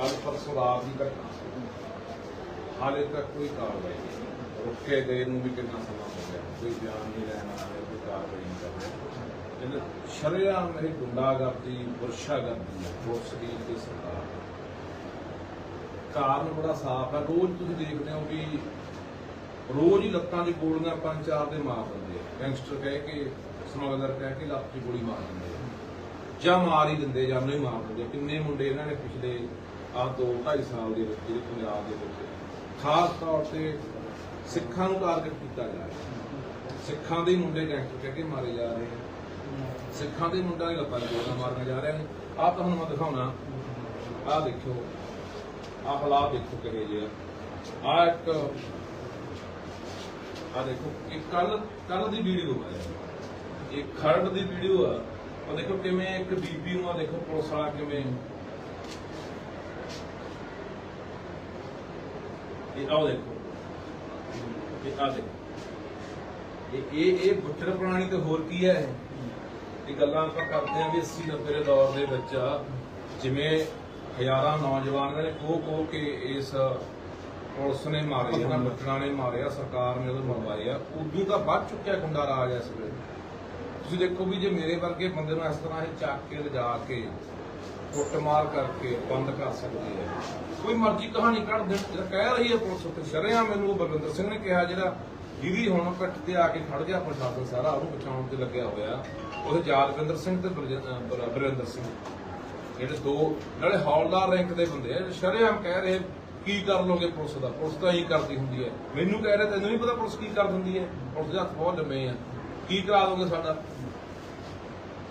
ਕੱਲ ਪਰਸੋਂ ਰਾਤ ਦੀ ਘਟਨਾ ਸੀ। ਹਾਲੇ ਤੱਕ ਕੋਈ ਕਾਰਵਾਈ ਨਹੀਂ ਰੁੱਕੇ ਗਏ ਨੂੰ ਵੀ ਕਿੰਨਾ ਸਮਾਂ ਹੋ ਗਿਆ। ਕੋਈ ਬਿਆਨ ਨਹੀਂ ਲੈਣ ਆ ਕੋਈ ਕਾਰਵਾਈ ਨਹੀਂ ਕਰ ਰਿਹਾ। ਇਹਨੇ ਸ਼ਰਿਆ ਮੇਰੀ ਗੁੰਡਾਗਰਦੀ, ਵਰਸ਼ਾਗਰਦੀ ਹੈ ਦੀ ਤੇ ਸਰਕਾਰ ਕਾਰਨ ਬੜਾ ਸਾਫ਼ ਹੈ। ਰੋਜ਼ ਤੁਸੀਂ ਦੇਖਦੇ ਹੋ ਵੀ ਰੋਜ਼ ਹੀ ਲੱਤਾਂ ਦੀ ਗੋਲੀਆਂ ਪੰਜ ਚਾਰ ਦੇ ਮਾਰ ਦਿੰਦੇ ਆ। ਗੈਂਗਸਟਰ ਕਹਿ ਕੇ, ਸਮਗਲਰ ਕਹਿ ਕੇ ਲੱਤ 'ਚ ਗੋਲੀ ਮਾਰ ਦਿੰਦੇ ਆ। ਜਾਂ ਮਾਰ ਹੀ ਦਿੰਦੇ ਜਾਂ ਨਹੀਂ ਮਾਰ ਦਿੰਦੇ ਕਿੰਨੇ ਮੁੰਡੇ ਇਹਨਾਂ ਨੇ ਪਿਛਲੇ ਆਹ ਦੋ 2.5 ਸਾਲ ਦੇ ਵਿੱਚ ਜਿਹੜੇ ਪੰਜਾਬ ਦੇ ਵਿੱਚ ਖਾਸ ਤੌਰ ਤੇ ਸਿੱਖਾਂ ਨੂੰ ਟਾਰਗੇਟ ਕੀਤਾ ਜਾ ਰਿਹਾ ਸਿੱਖਾਂ ਦੇ ਮੁੰਡੇ ਗੈਂਗਸਟਰ ਕਹਿ ਕੇ ਮਾਰੇ ਜਾ ਰਹੇ ਆ ਸਿੱਖਾਂ ਦੇ ਮੁੰਡਿਆਂ ਦੀ ਲੱਤਾਂ 'ਚ ਗੋਲੀਆਂ ਜਾ ਰਹੀਆਂ ਨੇ। ਆਹ ਤੁਹਾਨੂੰ ਮੈਂ ਦਿਖਾਉਣਾ। ਆਹ ਦੇਖਿਓ। ਆਹ ਹਾਲਾਤ ਦੇਖੋ ਕਿਹੋ ਜਿਹੇ ਆ। ਆਹ ਇੱਕ, ਆਹ ਦੇਖੋ ਇਹ ਕੱਲ ਕੱਲ ਦੀ ਵੀਡੀਓ ਹੈ ਇਹ ਖਰੜ ਦੀ ਵੀਡੀਓ ਆ। ਉਹ ਦੇਖੋ ਕਿਵੇਂ ਇੱਕ ਬੀਬੀ ਨੂੰ ਆ ਦੇਖੋ ਪੁਲਿਸ ਵਾਲਾ ਕਿਵੇਂ ਇਹ ਆਓ ਦੇਖੋ। ਇਹ ਆ ਦੇਖੋ। ਇਹ ਇਹ ਇਹ ਬੁੱਟਰ ਪ੍ਰਾਣੀ ਤੇ ਹੋਰ ਕੀ ਹੈ? ਇਹ ਗੱਲਾਂ ਆਪਾਂ ਕਰਦੇ ਆਂ ਵੀ 80 90 ਦੇ ਦੌਰ ਦੇ ਵਿੱਚ ਜਿਵੇਂ ਹਜ਼ਾਰਾਂ ਨੌਜਵਾਨਾਂ ਨੇ ਕੋ ਕੋ ਕੇ ਇਸ ਪੁਲਿਸ ਨੇ ਮਾਰੇ, ਇਹਨਾਂ ਬੁੱਟਰਾਂ ਨੇ ਮਾਰਿਆ, ਸਰਕਾਰ ਨੇ ਉਹਨੂੰ ਮਰਵਾਏ ਉਦੋਂ ਤਾਂ ਵੱਧ ਚੁੱਕਿਆ ਗੁੰਡਾ ਰਾਜ ਇਸ ਵੇਲੇ। ਤੁਸੀਂ ਦੇਖੋ ਵੀ ਜੇ ਮੇਰੇ ਵਰਗੇ ਬੰਦੇ ਨੂੰ ਇਸ ਤਰ੍ਹਾਂ ਇਹ ਚੱਕ ਕੇ ਲਿਜਾ ਕੇ ਕੁੱਟਮਾਰ ਕਰਕੇ ਬੰਦ ਕਰ ਸਕਦੀ ਹੈ। ਕੋਈ ਮਰਜ਼ੀ ਕਹਾਣੀ ਕੱਢ ਦੇਣ ਕਹਿ ਰਹੀ ਹੈ ਪੁਲਿਸ ਉੱਤੇ ਸ਼ਰਿਆ ਮੈਨੂੰ ਬਲਵਿੰਦਰ ਸਿੰਘ ਨੇ ਕਿਹਾ, ਜਿਹੜਾ ਜਿਹਦੀ ਹੁਣ ਪਿੱਠ ਤੇ ਆ ਕੇ ਖੜ ਗਿਆ, ਪ੍ਰਸ਼ਾਸਨ ਸਾਰਾ ਉਹਨੂੰ ਬਚਾਉਣ ਤੇ ਲੱਗਿਆ ਹੋਇਆ। ਉਹਦੇ ਜਾਦਵਿੰਦਰ ਸਿੰਘ ਤੇ ਬਲਜ- ਬਲ- ਬਲਵਿੰਦਰ ਸਿੰਘ। ਜਿਹੜੇ ਦੋ ਨਾਲੇ ਹੌਲਦਾਰ ਰੈਂਕ ਦੇ ਬੰਦੇ ਆ ਸ਼ਰਿਆਮ ਕਹਿ ਰਹੇ, ਕੀ ਕਰ ਲੋਗੇ ਪੁਲਿਸ ਦਾ? ਪੁਲਿਸ ਤਾਂ ਹੀ ਕਰਦੀ ਹੁੰਦੀ ਹੈ। ਮੈਨੂੰ ਕਹਿ ਰਿਹਾ, ਤੈਨੂੰ ਨਹੀਂ ਪਤਾ ਪੁਲਿਸ ਕੀ ਕਰ ਦਿੰਦੀ ਹੈ? ਪੁਲਿਸ ਦੇ ਹੱਥ ਬਹੁਤ ਲੰਮੇ ਆ। ਕੀ ਕਰਾ ਦੋਗੇ ਸਾਡਾ?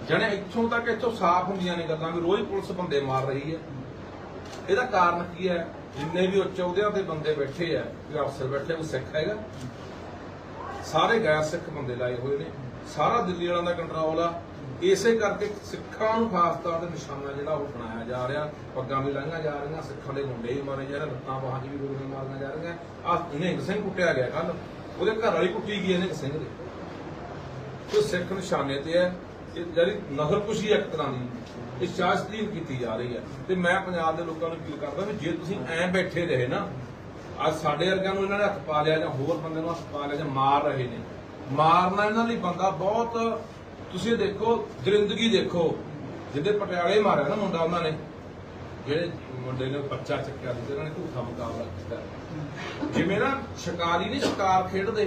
ਜਣੇ ਇੱਥੋਂ ਤੱਕ ਇੱਥੋਂ ਸਾਫ਼ ਹੁੰਦੀਆਂ ਨੇ ਗੱਲਾਂ ਵੀ, ਰੋਜ਼ ਪੁਲਿਸ ਬੰਦੇ ਮਾਰ ਰਹੀ ਹੈ। ਇਹਦਾ ਕਾਰਨ ਕੀ ਹੈ? ਜਿੰਨੇ ਵੀ ਉੱਚ ਅਹੁਦਿਆਂ ਤੇ ਬੰਦੇ ਬੈਠੇ ਆ, ਵੀ ਅਫਸਰ ਬੈਠੇ ਉਹ ਸਿੱਖ ਹੈਗਾ। ਸਾਰੇ ਗੈਰ ਸਿੱਖ ਬੰਦੇ ਲਾਏ ਹੋਏ ਨੇ। ਸਾਰਾ ਦਿੱਲੀ ਵਾਲਿਆਂ ਦਾ ਕੰਟਰੋਲ ਆ। ਇਸੇ ਕਰਕੇ ਸਿੱਖਾਂ ਨੂੰ ਖਾਸ ਤੌਰ ਤੇ ਨਿਸ਼ਾਨਾ ਜਿਹੜਾ ਉਹ ਬਣਾਇਆ ਜਾ ਰਿਹਾ। ਪੱਗਾਂ ਵੀ ਲਾਈਆਂ ਜਾ ਰਹੀਆਂ, ਸਿੱਖਾਂ ਦੇ ਮੁੰਡੇ ਵੀ ਮਾਰੇ ਜਾ ਰਹੇ, ਲੱਤਾਂ ਬਾਹਾਂ 'ਚ ਵੀ ਗੋਲੀਆਂ ਮਾਰੀਆਂ ਜਾ ਰਹੀਆਂ। ਆਹ ਨਿਹੰਗ ਸਿੰਘ ਕੁੱਟਿਆ ਗਿਆ ਕੱਲ ਉਹਦੇ ਘਰ ਵਾਲੀ ਕੁੱਟੀ ਗਈ ਨਿਹੰਗ ਸਿੰਘ ਦੇ। ਜੋ ਸਿੱਖ ਨਿਸ਼ਾਨੇ ਤੇ ਹੈ ਇਹ ਜਿਹੜੀ ਨਸਲ ਹੈ ਇੱਕ ਤਰ੍ਹਾਂ ਦੀ, ਇਹ ਸ਼ਾਸਤਰੀਨ ਕੀਤੀ ਜਾ ਰਹੀ ਹੈ। ਤੇ ਮੈਂ ਪੰਜਾਬ ਦੇ ਲੋਕਾਂ ਨੂੰ ਅਪੀਲ ਕਰਦਾ ਵੀ ਜੇ ਤੁਸੀਂ ਐਂ ਬੈਠੇ ਰਹੇ ਨਾ, ਅੱਜ ਸਾਡੇ ਵਰਗਿਆਂ ਨੂੰ ਇਹਨਾਂ ਨੇ ਹੱਥ ਪਾ ਲਿਆ ਜਾਂ ਹੋਰ ਬੰਦੇ ਨੂੰ ਹੱਥ ਪਾ ਲਿਆ ਜਾਂ ਮਾਰ ਰਹੇ ਨੇ। ਮਾਰਨਾ ਇਹਨਾਂ ਲਈ ਬੰਦਾ ਬਹੁਤ, ਤੁਸੀਂ ਦੇਖੋ, ਦਰਿੰਦਗੀ ਦੇਖੋ। ਜਿਹਦੇ ਪਟਿਆਲੇ ਮਾਰਿਆ ਨਾ ਮੁੰਡਾ ਉਹਨਾਂ ਨੇ। ਜਿਹੜੇ ਮੁੰਡੇ ਨੇ ਬੱਚਾ ਚੱਕਿਆ ਸੀ ਤੇ ਉਹਨਾਂ ਨੇ ਝੂਠਾ ਮੁਕਾਬਲਾ ਕੀਤਾ। ਜਿਵੇਂ ਨਾ ਸ਼ਿਕਾਰੀ ਨਹੀਂ, ਸ਼ਿਕਾਰ ਖੇਡਦੇ।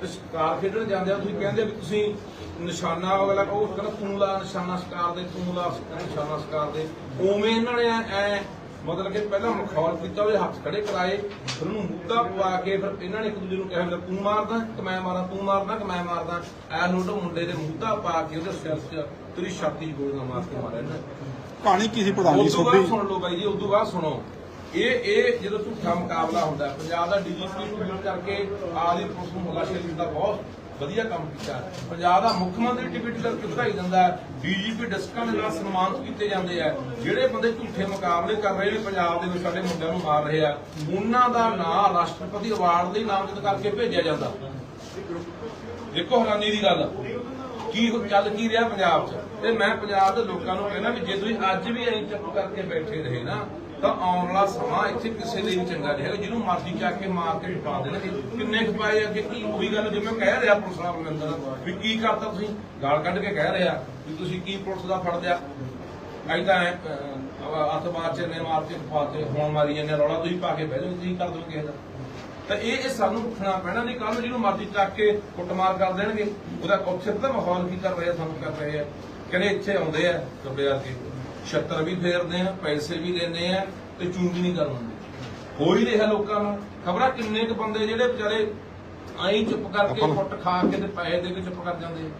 ਤੇ ਸ਼ਿਕਾਰ ਖੇਡਣ ਜਾਂਦੇ ਆ ਤੁਸੀਂ ਕਹਿੰਦੇ ਵੀ ਤੁਸੀਂ ਨਿਸ਼ਾਨਾ ਅਗਲਾ ਉਹ ਕਹਿੰਦਾ ਤੂੰ ਲਾ ਨਿਸ਼ਾਨਾ ਸ਼ਿਕਾਰ ਦੇ, ਤੂੰ ਲਾ ਨਿਸ਼ਾਨਾ ਸ਼ਿਕਾਰ ਦੇ। ਉਵੇਂ ਇਹਨਾਂ ਨੇ ਐ ਮਤਲਬ ਕਿ ਪਹਿਲਾਂ ਮਖੌਲ ਕੀਤਾ ਉਹਦੇ ਹੱਥ ਖੜੇ ਕਰਾਏ ਫਿਰ ਉਹਨੂੰ ਮੁੱਦਾ ਪਵਾ ਕੇ ਫਿਰ ਇਹਨਾਂ ਨੇ ਇੱਕ ਦੂਜੇ ਨੂੰ ਕਿਹਾ ਤੂੰ ਮਾਰਦਾ ਕਿ ਮੈਂ ਮਾਰਾਂ ਤੂੰ ਮਾਰਦਾ ਕਿ ਮੈਂ ਮਾਰਦਾ। ਐ ਨੋਟ ਮੁੰਡੇ ਦੇ ਮੁੱਦਾ ਪਾ ਕੇ ਉਹਦੇ ਸਿਰ 'ਚ ਤੇਰੀ ਛਾਤੀ 'ਚ ਗੋਲੀਆਂ ਮਾਰ ਕੇ ਮਾਰਿਆ ਇਹਨਾਂ। ਨੇ ਕਹਾਣੀ ਕੀ ਸੀ ਪ੍ਰਧਾਨ ਜੀ ਤੁਹਾਡੀ ਸੁਣ ਲਓ ਬਾਈ ਜੀ ਉਦੋਂ ਬਾਅਦ ਸੁਣੋ। ਇਹ ਇਹ ਜਦੋਂ ਝੂਠਾ ਮੁਕਾਬਲਾ ਹੁੰਦਾ ਪੰਜਾਬ ਦਾ ਡੀਜੀਪੀ ਨੂੰ ਮਿਲ ਕਰਕੇ ਆਦੀ ਪੁਲਿਸ ਨੂੰ ਮੁਲਾਕਾਤ ਦਾ ਬਹੁਤ। ਵਧੀਆ ਕੰਮ ਕੀਤਾ ਹੈ। ਪੰਜਾਬ ਦਾ ਮੁੱਖ ਮੰਤਰੀ ਟਿਕਟ ਕਰਕੇ ਵਧਾਈ ਦਿੰਦਾ ਹੈ। ਡੀਜੀਪੀ ਡਿਸਕਾਂ ਦੇ ਨਾਲ ਸਨਮਾਨਿਤ ਕੀਤੇ ਜਾਂਦੇ ਆ। ਜਿਹੜੇ ਬੰਦੇ ਝੂਠੇ ਮੁਕਾਬਲੇ ਕਰ ਰਹੇ ਨੇ ਪੰਜਾਬ ਦੇ ਵਿੱਚ, ਸਾਡੇ ਮੁੰਡਿਆਂ ਨੂੰ ਮਾਰ ਰਹੇ ਆ। ਉਹਨਾਂ ਦਾ ਨਾਂ ਰਾਸ਼ਟਰਪਤੀ ਅਵਾਰਡ ਲਈ ਨਾਮਜ਼ਦ ਕਰਕੇ ਭੇਜਿਆ ਜਾਂਦਾ। ਦੇਖੋ ਹੈਰਾਨੀ ਦੀ ਗੱਲ। ਕੀ ਚੱਲ ਕੀ ਰਿਹਾ ਪੰਜਾਬ 'ਚ? ਤੇ ਮੈਂ ਪੰਜਾਬ ਦੇ ਲੋਕਾਂ ਨੂੰ ਕਹਿੰਦਾ ਵੀ ਜੇ ਤੁਸੀਂ ਅੱਜ ਵੀ ਐਂ ਚੁੱਪ ਕਰਕੇ ਬੈਠੇ ਰਹੇ ਨਾ, ਤਾਂ ਆਉਣ ਵਾਲਾ ਸਮਾਂ ਇੱਥੇ ਕਿਸੇ ਲਈ ਨਹੀਂ ਚੰਗਾ ਰਹੇਗਾ ਜਿਹਨੂੰ ਮਰਜ਼ੀ ਚੱਕ ਕੇ ਮਾਰ ਕੇ ਪਾ ਦੇਣਗੇ ਕਿੰਨੇ ਖਪਾਏ ਅੱਗੇ ਕੀ ਉਹੀ ਗੱਲ ਜਿਵੇਂ ਕਹਿ ਰਿਹਾ ਪੁਲਿਸ ਵਾਲਾ ਬਲਵਿੰਦਰ ਵੀ ਕੀ ਕਰਤਾ ਤੁਸੀਂ? ਗਾਲ ਕੱਢ ਕੇ ਕਹਿ ਰਿਹਾ ਵੀ ਤੁਸੀਂ ਕੀ ਪੁਲਿਸ ਦਾ ਫੜ ਲਿਆ? ਅਜੇ ਤਾਂ ਅਤਬਾਰ ਚ ਨੇ, ਮਾਰ ਕੇ ਪਾਤੇ ਹੁਣ ਮਾਰੀ ਜਾਂਦੇ ਰੌਲਾ ਤੁਸੀਂ ਪਾ ਕੇ ਬਹਿ ਜਾਓ, ਤੁਸੀਂ ਕਰ ਦੋਗੇ ਇਹਦਾ ਤਾਂ ਇਹ ਇਹ ਸਾਨੂੰ ਉੱਠਣਾ ਪੈਣਾ ਨਹੀਂ ਕੱਲ ਜਿਹਨੂੰ ਮਰਜ਼ੀ ਚੱਕ ਕੇ ਕੁੱਟਮਾਰ ਕਰ ਦੇਣਗੇ ਉਹਦਾ ਉੱਥੇ ਤਾਂ ਮਾਹੌਲ ਕੀ ਕਰ ਰਹੇ ਸਾਨੂੰ ਕਰ ਰਹੇ ਆ। ਕਹਿੰਦੇ ਇੱਥੇ ਆਉਂਦੇ ਆ ਕੱਬੇ ਆ ਕੇ। ਛੱਤਰ ਵੀ ਫੇਰਦੇ ਆ ਪੈਸੇ ਵੀ ਦਿੰਦੇ ਆ ਤੇ ਚੂੰਗੀ ਨਹੀਂ ਕਰ ਦਿੰਦੇ। ਹੋ ਹੀ ਰਿਹਾ ਲੋਕਾਂ ਨੂੰ। ਖਬਰਾਂ ਕਿੰਨੇ ਕੁ ਬੰਦੇ ਜਿਹੜੇ ਵਿਚਾਰੇ ਆਈ ਚੁੱਪ ਕਰਕੇ ਕੁੱਟ ਖਾ ਕੇ ਤੇ ਪੈਸੇ ਦੇ ਕੇ ਚੁੱਪ ਕਰ ਜਾਂਦੇ ਆ।